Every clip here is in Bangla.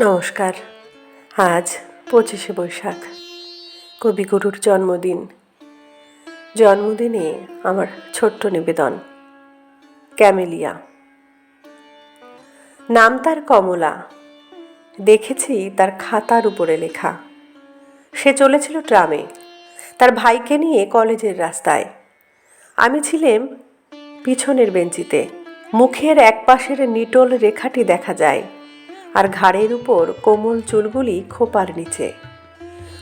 নমস্কার। আজ পঁচিশে বৈশাখ, কবিগুরুর জন্মদিন। জন্মদিনে আমার ছোট্ট নিবেদন, ক্যামেলিয়া। নাম তার কমলা, দেখেছি তার খাতার উপরে লেখা। সে চলেছিল ট্রামে, তার ভাইকে নিয়ে কলেজের রাস্তায়। আমি ছিলাম পিছনের বেঞ্চিতে, মুখের একপাশের নিটল রেখাটি দেখা যায়। আর ঘাড়ের উপর কোমল চুলগুলি খোপার নিচে।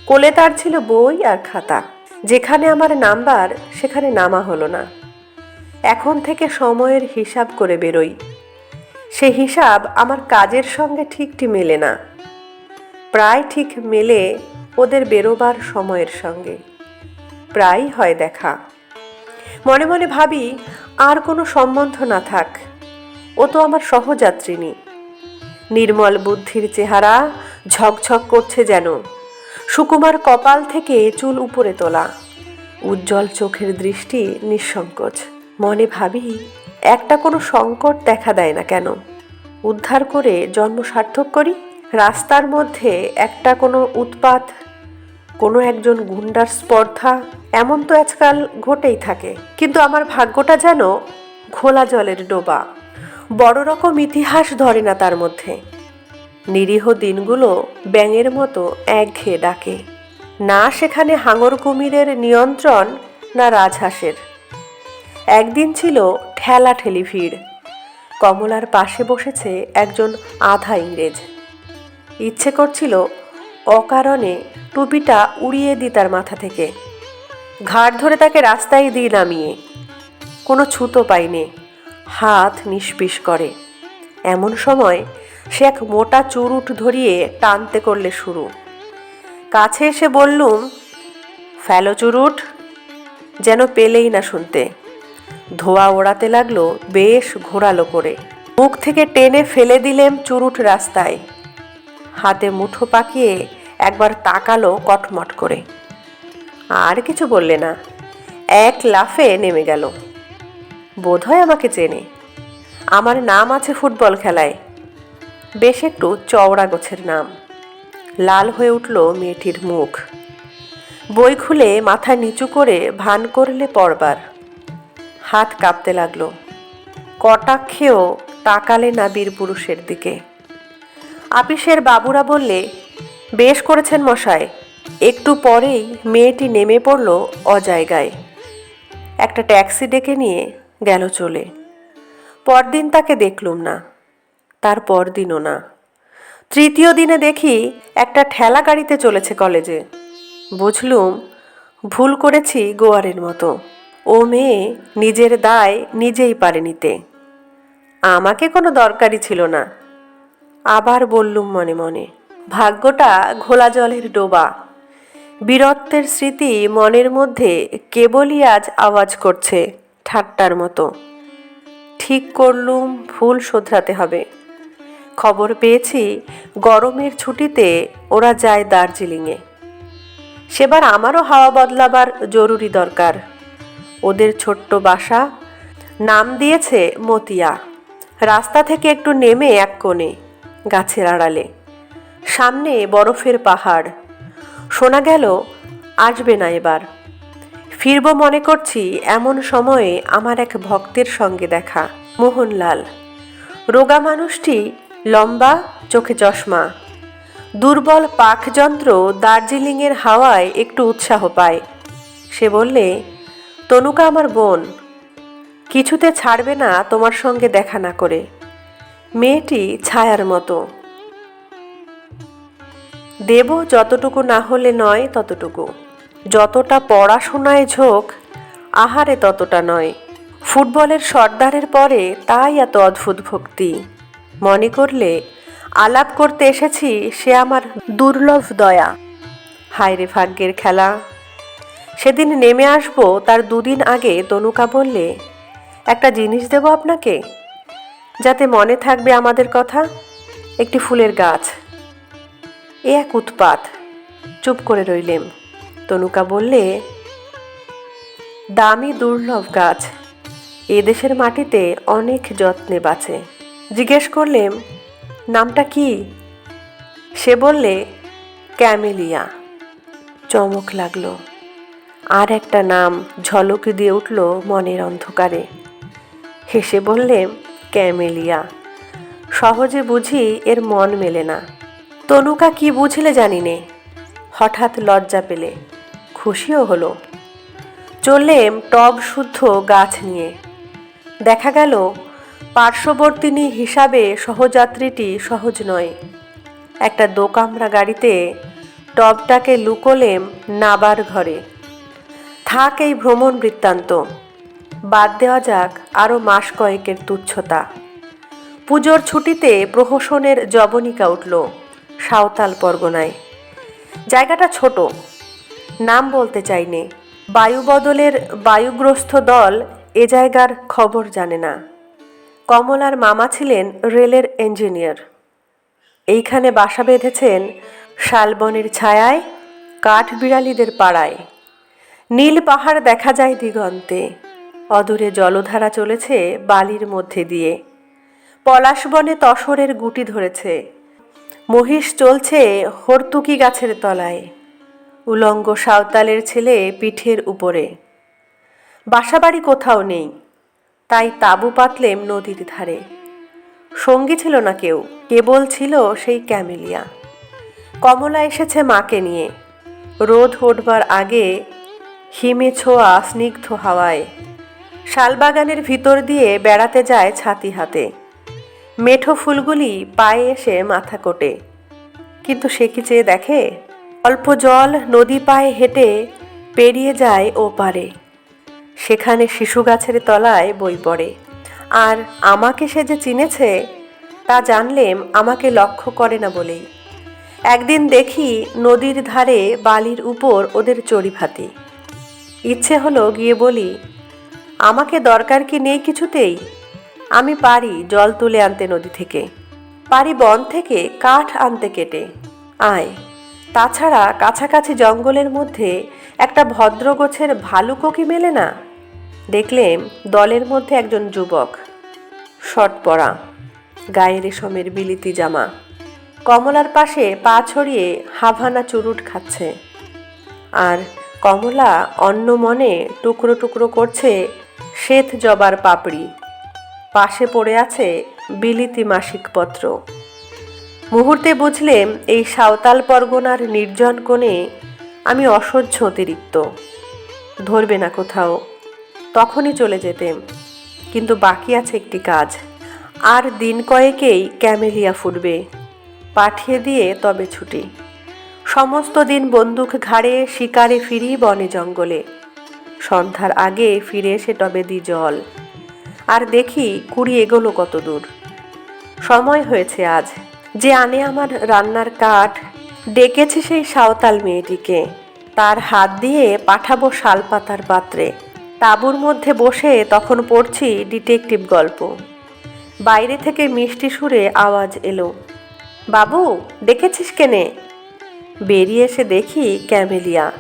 কোলে তার ছিল বই আর খাতা। যেখানে আমার নাম্বার, সেখানে নামা হলো না। এখন থেকে সময়ের হিসাব করে বেরোই। সে হিসাব আমার কাজের সঙ্গে ঠিকটি মেলে না। প্রায় ঠিক মেলে ওদের বেরোবার সময়ের সঙ্গে। প্রায় হয় দেখা। মনে মনে ভাবি, আর কোনো সম্বন্ধ না থাক। ও তো আমার সহযাত্রিনী নির্মল বুদ্ধির চেহারা ঝকঝক করছে যেন। সুকুমার কপাল থেকে চুল উপরে তোলা। উজ্জ্বল চোখের দৃষ্টি নিঃসংকোচ। মনে ভাবি, একটা কোনো সংকট দেখা দেয় না কেন? উদ্ধার করে জন্ম সার্থক করি? রাস্তার মধ্যে একটা কোনো উৎপাত? কোনো একজন গুন্ডার স্পর্ধা? এমন তো আজকাল ঘটেই থাকে। কিন্তু আমার ভাগ্যটা যেন ঘোলা জলের ডোবা। বড় রকম ইতিহাস ধরে না তার মধ্যে। নিরীহ দিনগুলো ব্যাঙের মতো একঘেয়ে ডাকে। না সেখানে হাঙর কুমিরের নিয়ন্ত্রণ, না রাজহাঁসের। একদিন ছিল ঠেলা ঠেলি ভিড়। কমলার পাশে বসেছে একজন আধা ইংরেজ। ইচ্ছে করছিল অকারণে টুপিটা উড়িয়ে দিই তার মাথা থেকে। ঘাট ধরে তাকে রাস্তায় দিই নামিয়ে। কোনো ছুতো পাইনে। হাত নিষ্পিস করে। এমন সময় সে এক মোটা চুরুট ধরিয়ে টানতে করলে শুরু। কাছে এসে বললুম, ফেলো চুরুট যেন পেলেই না শুনতে। ধোয়া ওড়াতে লাগল বেশ ঘোরালো করে। মুখ থেকে টেনে ফেলে দিলেম চুরুট রাস্তায়। হাতে মুঠো পাকিয়ে একবার তাকালো কটমট করে। আর কিছু বললে না। এক লাফে নেমে গেল। বোধহয় আমাকে চেনে। আমার নাম আছে ফুটবল খেলায়। বেশ একটু চওড়া গোছের নাম। লাল হয়ে উঠল মেয়েটির মুখ। বই খুলে মাথা নিচু করে ভান করলে পড়বার হাত কাঁপতে লাগল। কটাক্ষেও তাকালে না বীর পুরুষের দিকে। আপিসের বাবুরা বললে, বেশ করেছেন মশাই। একটু পরেই মেয়েটি নেমে পড়ল অজায়গায়। একটা ট্যাক্সি ডেকে নিয়ে গেল চলে। পরদিন তাকে দেখলুম না, তার পরদিনও না। তৃতীয় দিনে দেখি একটা ঠেলা গাড়িতে চলেছে কলেজে। বুঝলুম, ভুল করেছি গোয়ারের মতো। ও মেয়ে নিজের দায় নিজেই পারে নিতে। আমাকে কোনো দরকারই ছিল না। আবার বললুম মনে মনে, ভাগ্যটা ঘোলা জলের ডোবা। বীরত্বের স্মৃতি মনের মধ্যে কেবলই আজ আওয়াজ করছে। ঠাট্টার মতো। ঠিক করলুম, ভুল শোধরাতে হবে। খবর পেয়েছি, গরমের ছুটিতে ওরা যায় দার্জিলিংয়ে। সেবার আমারও হাওয়া বদলাবার জরুরি দরকার। ওদের ছোট্ট বাসা, নাম দিয়েছে মতিয়া। রাস্তা থেকে একটু নেমে এক কোণে, গাছের আড়ালে। সামনে বরফের পাহাড়। শোনা গেল, আসবে না এবার। ফিরব মনে করছি এমন সময়ে আমার এক ভক্তের সঙ্গে দেখা, মোহনলাল। রোগা মানুষটি লম্বা, চোখে চশমা। দুর্বল পাকযন্ত্র দার্জিলিংয়ের হাওয়ায় একটু উৎসাহ পায়। সে বললে, তনুকা আমার বোন, কিছুতে ছাড়বে না তোমার সঙ্গে দেখা না করে। মেয়েটি ছায়ার মতো। দেব যতটুকু না হলে নয় ততটুকু। যতটা পড়াশোনায় ঝোঁক, আহারে ততটা নয়। ফুটবলের সর্দারের পরে তাই এত অদ্ভুত ভক্তি। মনে করলে, আলাপ করতে এসেছি সে আমার দুর্লভ দয়া। হায় রে ভাগ্যের খেলা। সেদিন নেমে আসব তার দুদিন আগে তনুকা বললে, একটা জিনিস দেব আপনাকে? যাতে মনে থাকবে আমাদের কথা? একটি ফুলের গাছ। এ এক উৎপাত। চুপ করে রইলেম। তনুকা বললে, দামি দুর্লভ গাছ। এ দেশের মাটিতে অনেক যত্নে বাঁচে। জিজ্ঞেস করলেম নামটা কি? সে বললে, ক্যামেলিয়া। চমক লাগল। আর একটা নাম ঝলকে দিয়ে উঠল মনের অন্ধকারে। হেসে বললেন ক্যামেলিয়া। সহজে বুঝি এর মন মেলে না। তনুকা কি বুঝলে জানি নে। হঠাৎ লজ্জা পেলে। খুশিও হলো। চললেম টব শুদ্ধ গাছ নিয়ে। দেখা গেল, পার্শ্ববর্তিনী হিসাবে সহযাত্রীটি সহজ নয়। একটা দোকামরা গাড়িতে টবটাকে লুকোলেম নাবার ঘরে। থাক এই ভ্রমণ বৃত্তান্ত। বাদ দেওয়া যাক আরও মাস কয়েকের তুচ্ছতা। পুজোর ছুটিতে প্রহসনের জবনিকা উঠল সাঁওতাল পরগনায়। জায়গাটা ছোট নাম বলতে চাইনে। বায়ুবদলের বায়ুগ্রস্ত দল এ জায়গার খবর জানে না। কমলার মামা ছিলেন রেলের ইঞ্জিনিয়ার। এইখানে বাসা বেঁধেছেন শালবনের ছায়ায়, কাঠবিড়ালিদের পাড়ায়। নীল পাহাড় দেখা যায় দিগন্তে। অদূরে জলধারা চলেছে বালির মধ্যে দিয়ে। পলাশবনে তসরের গুটি ধরেছে। মহিষ চলছে হর্তুকি গাছের তলায়। উলঙ্গ সাঁওতালের ছেলে পিঠের উপরে। বাসাবাড়ি কোথাও নেই, তাই তাবু পাতলেম নদীর ধারে। সঙ্গী ছিল না কেউ, কেবল ছিল সেই ক্যামেলিয়া। কমলা এসেছে মাকে নিয়ে। রোদ উঠবার আগে হিমে ছোঁয়া স্নিগ্ধ হাওয়ায়। শালবাগানের ভিতর দিয়ে বেড়াতে যায় ছাতি হাতে। মেঠো ফুলগুলি পায়ে এসে মাথা কোটে কিন্তু সে কি চেয়ে দেখে? অল্প জল নদী পায়ে হেঁটে পেরিয়ে যায় ও পারে। সেখানে শিশু গাছের তলায় বই পড়ে। আর আমাকে সে যে চিনেছে, তা জানলেম আমাকে লক্ষ্য করে না বলেই। একদিন দেখি নদীর ধারে বালির উপর ওদের চড়িভাতি ইচ্ছে হলো গিয়ে বলি, আমাকে দরকার কি নেই কিছুতেই? আমি পারি জল তুলে আনতে নদী থেকে। পারি বন থেকে কাঠ আনতে কেটে। আয়। তাছাড়া কাছাকাছি জঙ্গলের মধ্যে একটা ভদ্র গোছের ভালুকও কি মেলে না? দেখলেম দলের মধ্যে একজন যুবক। শট পরা গায়ে রেশমের বিলিতি জামা। কমলার পাশে পা ছড়িয়ে হাভানা চুরুট খাচ্ছে। আর কমলা অন্য মনে টুকরো টুকরো করছে শ্বেত জবার পাপড়ি। পাশে পড়ে আছে বিলিতি মাসিক পত্র মুহূর্তে বুঝলেম এই সাঁওতাল পরগনার নির্জন কোণে আমি অসহ্য অতিরিক্ত। ধরবে না কোথাও। তখনই চলে যেতেম কিন্তু বাকি আছে একটি কাজ। আর দিন কয়েকেই ক্যামেলিয়া ফুটবে। পাঠিয়ে দিয়ে তবে ছুটি। সমস্ত দিন বন্দুক ঘাড়ে, শিকারে ফিরি বনে জঙ্গলে। সন্ধ্যার আগে ফিরে এসে টবে দি জল। আর দেখি কুড়ি এগোলো কত দূর সময় হয়েছে আজ। যে আনে আমার রান্নার কাঠ, ডেকেছে সেই সাঁওতাল মেয়েটিকে। তার হাত দিয়ে পাঠাবো শালপাতার পাত্রে। তাঁবুর মধ্যে বসে তখন পড়ছি ডিটেকটিভ গল্প। বাইরে থেকে মিষ্টি সুরে আওয়াজ এলো, বাবু, ডেকেছিস কেনে? বেরিয়ে এসে দেখি ক্যামেলিয়া,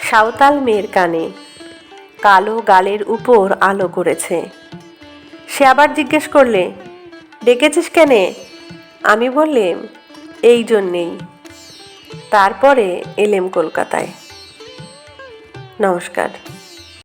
সাঁওতাল মেয়ের কানে। কালো গালের উপর আলো করেছে। সে আবার জিজ্ঞেস করলে, ডেকেছিস কেনে? আমি বললেম এই জন্যেই। তারপরে এলেম কলকাতায়। নমস্কার।